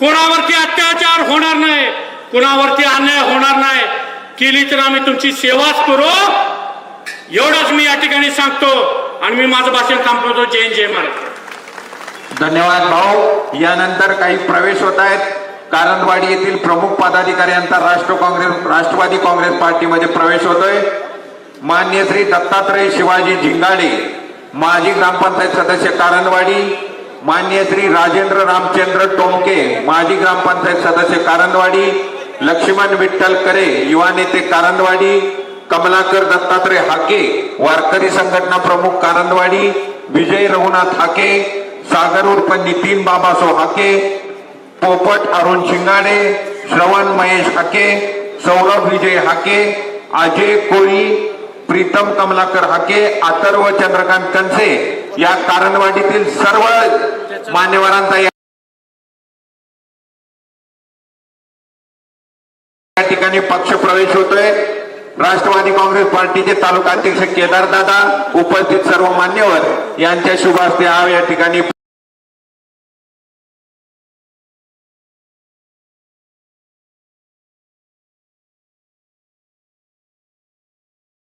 कोणावरती अत्याचार होणार नाही कोणावरती अन्याय होणार नाही. केली तर आम्ही तुमची सेवाच करू. एवढंच मी या ठिकाणी सांगतो आणि मी माझं भाषण थांबवतो. जय जय महाराज धन्यवाद भाऊ. यानंतर काही प्रवेश होत आहेत. कारंदवाडी येथील प्रमुख पदाधिकाऱ्यांचा राष्ट्र काँग्रेस राष्ट्रवादी काँग्रेस पार्टीमध्ये प्रवेश होतोय. मान्य श्री दत्तात्रय शिवाजी झिंगाडे माजी ग्रामपंचायत सदस्य कारंदवाडी मान्य श्री राजेंद्र रामचंद्र टोमके माजी ग्रामपंचायत सदस्य कारंदवाडी लक्ष्मण विठ्ठल करे युवा नेते कारंदवाडी कमलाकर दत्तात्रय हाके वारकरी संघटना प्रमुख कारंदवाडी विजय रघुनाथ हाके सागर उर्फ नितीन बाबासो हाके पोपट अरुण शिंगाडे श्रवण महेश हाके सौरभ विजय हाके अजय कोळी प्रीतम कमलाकर हाके अथर्व चंद्रकांत कनसे या कारणवाडीतील सर्व मान्यवरांचा या ठिकाणी पक्ष प्रवेश होतोय. राष्ट्रवादी काँग्रेस पार्टीचे तालुका अध्यक्ष केदारदादा उपस्थित सर्व मान्यवर यांच्या शुभ हस्ते हा या ठिकाणी